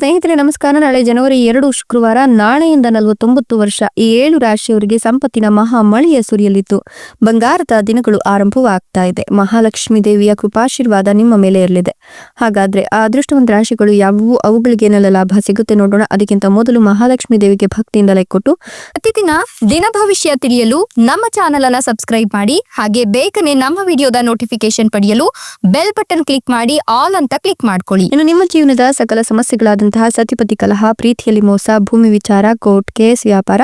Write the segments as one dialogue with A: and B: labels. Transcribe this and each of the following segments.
A: ಸ್ನೇಹಿತರೆ, ನಮಸ್ಕಾರ. ನಾಳೆ ಜನವರಿ ಎರಡು, ಶುಕ್ರವಾರ, ನಾಳೆಯಿಂದ ನಲವತ್ತೊಂಬತ್ತು ವರ್ಷ ಈ ಏಳು ರಾಶಿಯವರಿಗೆ ಸಂಪತ್ತಿನ ಮಹಾ ಮಳೆಯ ಸುರಿಯಲಿತ್ತು ಬಂಗಾರದ ದಿನಗಳು ಆರಂಭವಾಗ್ತಾ ಇದೆ. ಮಹಾಲಕ್ಷ್ಮಿ ದೇವಿಯ ಕೃಪಾಶೀರ್ವಾದ ನಿಮ್ಮ ಮೇಲೆ ಇರಲಿದೆ. ಹಾಗಾದ್ರೆ ಆ ಅದೃಷ್ಟವಂತ ರಾಶಿಗಳು ಯಾವುವು? ಅವುಗಳಿಗೆ ಏನೆಲ್ಲ ಲಾಭ ಸಿಗುತ್ತೆ ನೋಡೋಣ. ಅದಕ್ಕಿಂತ ಮೊದಲು ಮಹಾಲಕ್ಷ್ಮಿ ದೇವಿಗೆ ಭಕ್ತಿಯಿಂದ ಲೈಕ್ ಕೊಟ್ಟು
B: ಪ್ರತಿದಿನ ದಿನ ಭವಿಷ್ಯ ತಿಳಿಯಲು ನಮ್ಮ ಚಾನೆಲ್ ಅನ್ನ ಸಬ್ಸ್ಕ್ರೈಬ್ ಮಾಡಿ, ಹಾಗೆ ಬೇಗನೆ ನಮ್ಮ ವಿಡಿಯೋದ ನೋಟಿಫಿಕೇಶನ್ ಪಡೆಯಲು ಬೆಲ್ ಬಟನ್ ಕ್ಲಿಕ್ ಮಾಡಿ, ಆಲ್ ಅಂತ ಕ್ಲಿಕ್ ಮಾಡ್ಕೊಳ್ಳಿ.
A: ಇನ್ನು ನಿಮ್ಮ ಜೀವನದ ಸಕಲ ಸಮಸ್ಯೆಗಳಾದಂತಹ ಸತಿಪತಿ ಕಲಹ, ಪ್ರೀತಿಯಲ್ಲಿ ಮೋಸ, ಭೂಮಿ ವಿಚಾರ, ಕೋರ್ಟ್ ಕೇಸ್, ವ್ಯಾಪಾರ,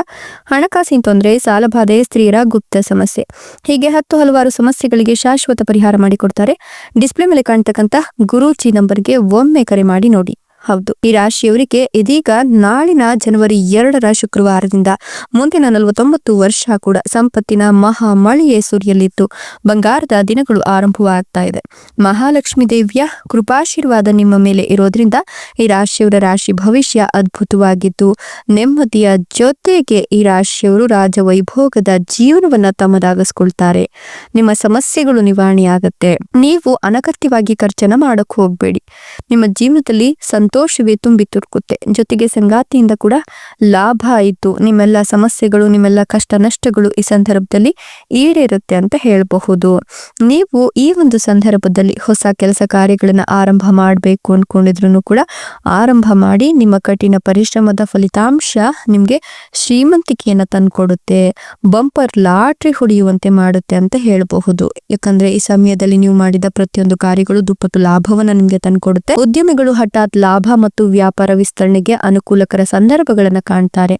A: ಹಣಕಾಸಿನ ತೊಂದರೆ ಸಾಲಬಾಧೆ ಸ್ತ್ರೀಯರ ಗುಪ್ತ ಸಮಸ್ಯೆ. ಹೀಗೆ ಹತ್ತು ಹಲವಾರು ಸಮಸ್ಯೆಗಳಿಗೆ ಶಾಶ್ವತ ಪರಿಹಾರ ಮಾಡಿಕೊಡ್ತಾರೆ. ಡಿಸ್ಪ್ಲೇ ಮೇಲೆ ಕಾಣ್ತಕ್ಕಂತಹ ಗುರುಚಿ ನಂಬರ್ಗೆ ಒಮ್ಮೆ ಕರೆ ಮಾಡಿ ನೋಡಿ. ಹೌದು. ಈ ರಾಶಿಯವರಿಗೆ ಇದೀಗ ನಾಳಿನ ಜನವರಿ ಎರಡರ ಶುಕ್ರವಾರದಿಂದ ಮುಂದಿನ ನಲವತ್ತೊಂಬತ್ತು ವರ್ಷ ಕೂಡ ಸಂಪತ್ತಿನ ಮಹಾ ಮಳೆಯೇ ಸುರಿಯಲಿದ್ದು, ಬಂಗಾರದ ದಿನಗಳು ಆರಂಭವಾಗ್ತಾ ಇದೆ. ಮಹಾಲಕ್ಷ್ಮಿ ದೇವಿಯ ಕೃಪಾಶೀರ್ವಾದ ನಿಮ್ಮ ಮೇಲೆ ಇರೋದ್ರಿಂದ ಈ ರಾಶಿಯವರ ರಾಶಿ ಭವಿಷ್ಯ ಅದ್ಭುತವಾಗಿದ್ದು, ನೆಮ್ಮದಿಯ ಜೊತೆಗೆ ಈ ರಾಶಿಯವರು ರಾಜವೈಭೋಗದ ಜೀವನವನ್ನ ತಮ್ಮದಾಗಿಸ್ಕೊಳ್ತಾರೆ. ನಿಮ್ಮ ಸಮಸ್ಯೆಗಳು ನಿವಾರಣೆಯಾಗತ್ತೆ. ನೀವು ಅನಗತ್ಯವಾಗಿ ಖರ್ಚನ ಮಾಡಕ್ ಹೋಗ್ಬೇಡಿ. ನಿಮ್ಮ ಜೀವನದಲ್ಲಿ ಸಂತೋಷವೇ ತುಂಬಿ ತುರುಕುತ್ತೆ. ಜೊತೆಗೆ ಸಂಗಾತಿಯಿಂದ ಕೂಡ ಲಾಭ ಆಯಿತು. ನಿಮ್ಮೆಲ್ಲ ಸಮಸ್ಯೆಗಳು, ನಿಮ್ಮೆಲ್ಲ ಕಷ್ಟ ನಷ್ಟಗಳು ಈ ಸಂದರ್ಭದಲ್ಲಿ ಈಡೇರುತ್ತೆ ಅಂತ ಹೇಳಬಹುದು. ನೀವು ಈ ಒಂದು ಸಂದರ್ಭದಲ್ಲಿ ಹೊಸ ಕೆಲಸ ಕಾರ್ಯಗಳನ್ನು ಆರಂಭ ಮಾಡಬೇಕು ಅನ್ಕೊಂಡಿದ್ರು ಕೂಡ ಆರಂಭ ಮಾಡಿ ನಿಮ್ಮ ಕಠಿಣ ಪರಿಶ್ರಮದ ಫಲಿತಾಂಶ ನಿಮಗೆ ಶ್ರೀಮಂತಿಕೆಯನ್ನು ತಂದುಕೊಡುತ್ತೆ. ಬಂಪರ್ ಲಾಟ್ರಿ ಹೊಡೆಯುವಂತೆ ಮಾಡುತ್ತೆ ಅಂತ ಹೇಳಬಹುದು. ಯಾಕಂದ್ರೆ ಈ ಸಮಯದಲ್ಲಿ ನೀವು ಮಾಡಿದ ಪ್ರತಿಯೊಂದು ಕಾರ್ಯಗಳು ದುಪ್ಪಟ್ಟು ಲಾಭವನ್ನ ನಿಮಗೆ ತಂದುಕೊಡುತ್ತೆ. ಉದ್ಯಮಿಗಳು ಹಠಾತ್ ಲಾಭ ಮತ್ತು ವ್ಯಾಪಾರ ವಿಸ್ತರಣೆಗೆ ಅನುಕೂಲಕರ ಸಂದರ್ಭಗಳನ್ನು ಕಾಣ್ತಾರೆ.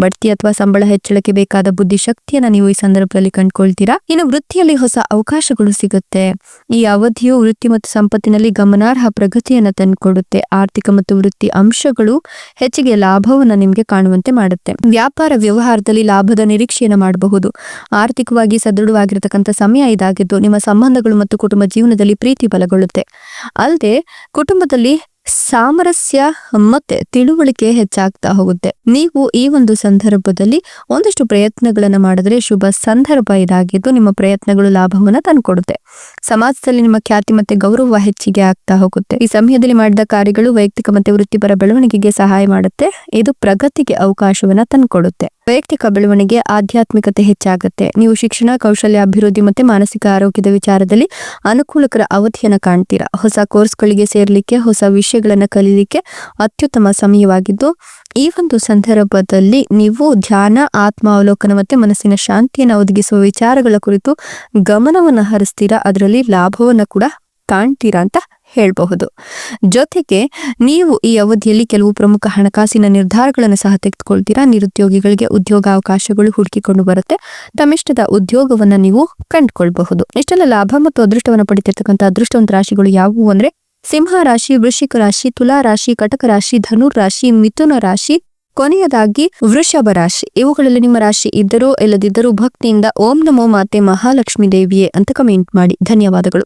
A: ಬಡ್ತಿ ಅಥವಾ ಸಂಬಳ ಹೆಚ್ಚಳಕ್ಕೆ ಬೇಕಾದ ಬುದ್ಧಿಶಕ್ತಿಯನ್ನ ನೀವು ಈ ಸಂದರ್ಭದಲ್ಲಿ ಕಂಡುಕೊಳ್ತೀರಾ? ಇನ್ನು ವೃತ್ತಿಯಲ್ಲಿ ಹೊಸ ಅವಕಾಶಗಳು ಸಿಗುತ್ತೆ. ಈ ಅವಧಿಯು ವೃತ್ತಿ ಮತ್ತು ಸಂಪತ್ತಿನಲ್ಲಿ ಗಮನಾರ್ಹ ಪ್ರಗತಿಯನ್ನು ತಂದುಕೊಡುತ್ತೆ. ಆರ್ಥಿಕ ಮತ್ತು ವೃತ್ತಿ ಅಂಶಗಳು ಹೆಚ್ಚಿಗೆ ಲಾಭವನ್ನು ನಿಮಗೆ ಕಾಣುವಂತೆ ಮಾಡುತ್ತೆ. ವ್ಯಾಪಾರ ವ್ಯವಹಾರದಲ್ಲಿ ಲಾಭದ ನಿರೀಕ್ಷೆಯನ್ನು ಮಾಡಬಹುದು. ಆರ್ಥಿಕವಾಗಿ ಸದೃಢವಾಗಿರತಕ್ಕಂಥ ಸಮಯ ಇದಾಗಿದ್ದು ನಿಮ್ಮ ಸಂಬಂಧಗಳು ಮತ್ತು ಕುಟುಂಬ ಜೀವನದಲ್ಲಿ ಪ್ರೀತಿ ಬಲಗೊಳ್ಳುತ್ತೆ. ಅಲ್ಲದೆ ಕುಟುಂಬದಲ್ಲಿ ಸಾಮರಸ್ಯ ಮತ್ತೆ ತಿಳುವಳಿಕೆ ಹೆಚ್ಚಾಗ್ತಾ ಹೋಗುತ್ತೆ. ನೀವು ಈ ಒಂದು ಸಂದರ್ಭದಲ್ಲಿ ಒಂದಷ್ಟು ಪ್ರಯತ್ನಗಳನ್ನು ಮಾಡಿದ್ರೆ ಶುಭ ಸಂದರ್ಭ ಇದಾಗಿದ್ದು ನಿಮ್ಮ ಪ್ರಯತ್ನಗಳು ಲಾಭವನ್ನ ತಂದುಕೊಡುತ್ತೆ. ಸಮಾಜದಲ್ಲಿ ನಿಮ್ಮ ಖ್ಯಾತಿ ಮತ್ತೆ ಗೌರವ ಹೆಚ್ಚಿಗೆ ಆಗ್ತಾ ಹೋಗುತ್ತೆ. ಈ ಸಮಯದಲ್ಲಿ ಮಾಡಿದ ಕಾರ್ಯಗಳು ವೈಯಕ್ತಿಕ ಮತ್ತೆ ವೃತ್ತಿಪರ ಬೆಳವಣಿಗೆಗೆ ಸಹಾಯ ಮಾಡುತ್ತೆ. ಇದು ಪ್ರಗತಿಗೆ ಅವಕಾಶವನ್ನ ತಂದ್ಕೊಡುತ್ತೆ. ವೈಯಕ್ತಿಕ ಬೆಳವಣಿಗೆ ಆಧ್ಯಾತ್ಮಿಕತೆ ಹೆಚ್ಚಾಗುತ್ತೆ. ನೀವು ಶಿಕ್ಷಣ, ಕೌಶಲ್ಯ, ಅಭಿವೃದ್ಧಿ ಮತ್ತು ಮಾನಸಿಕ ಆರೋಗ್ಯದ ವಿಚಾರದಲ್ಲಿ ಅನುಕೂಲಕರ ಅವಧಿಯನ್ನು ಕಾಣ್ತೀರಾ? ಹೊಸ ಕೋರ್ಸ್ಗಳಿಗೆ ಸೇರಲಿಕ್ಕೆ, ಹೊಸ ವಿಷಯಗಳನ್ನು ಕಲೀಲಿಕ್ಕೆ ಅತ್ಯುತ್ತಮ ಸಮಯವಾಗಿದ್ದು, ಈ ಒಂದು ಸಂದರ್ಭದಲ್ಲಿ ನೀವು ಧ್ಯಾನ, ಆತ್ಮಾವಲೋಕನ ಮತ್ತು ಮತ್ತೆ ಮನಸ್ಸಿನ ಶಾಂತಿಯನ್ನು ಒದಗಿಸುವ ವಿಚಾರಗಳ ಕುರಿತು ಗಮನವನ್ನು ಹರಿಸ್ತೀರಾ? ಅದರಲ್ಲಿ ಲಾಭವನ್ನು ಕೂಡ ಕಾಣ್ತೀರಾ ಅಂತ ಹೇಳಬಹುದು. ಜೊತೆಗೆ ನೀವು ಈ ಅವಧಿಯಲ್ಲಿ ಕೆಲವು ಪ್ರಮುಖ ಹಣಕಾಸಿನ ನಿರ್ಧಾರಗಳನ್ನು ಸಹ ತೆಗೆದುಕೊಳ್ತೀರಾ? ನಿರುದ್ಯೋಗಿಗಳಿಗೆ ಉದ್ಯೋಗಾವಕಾಶಗಳು ಹುಡುಕಿಕೊಂಡು ಬರುತ್ತೆ. ತಮ್ಮಿಷ್ಟದ ಉದ್ಯೋಗವನ್ನ ನೀವು ಕಂಡುಕೊಳ್ಬಹುದು. ಇಷ್ಟೆಲ್ಲ ಲಾಭ ಮತ್ತು ಅದೃಷ್ಟವನ್ನು ಪಡಿತಿರ್ತಕ್ಕಂಥ ಅದೃಷ್ಟವಂತ ರಾಶಿಗಳು ಯಾವುವು ಅಂದ್ರೆ ಸಿಂಹ ರಾಶಿ, ವೃಶ್ಚಿಕ ರಾಶಿ, ತುಲಾ ರಾಶಿ, ಕಟಕ ರಾಶಿ, ಧನುರ್ ರಾಶಿ, ಮಿಥುನ ರಾಶಿ, ಕೊನೆಯದಾಗಿ ವೃಷಭ ರಾಶಿ. ಇವುಗಳಲ್ಲಿ ನಿಮ್ಮ ರಾಶಿ ಇದ್ದರೂ ಇಲ್ಲದಿದ್ದರೂ ಭಕ್ತಿಯಿಂದ ಓಂ ನಮೋ ಮಾತೆ ಮಹಾಲಕ್ಷ್ಮಿ ದೇವಿಯೇ ಅಂತ ಕಮೆಂಟ್ ಮಾಡಿ. ಧನ್ಯವಾದಗಳು.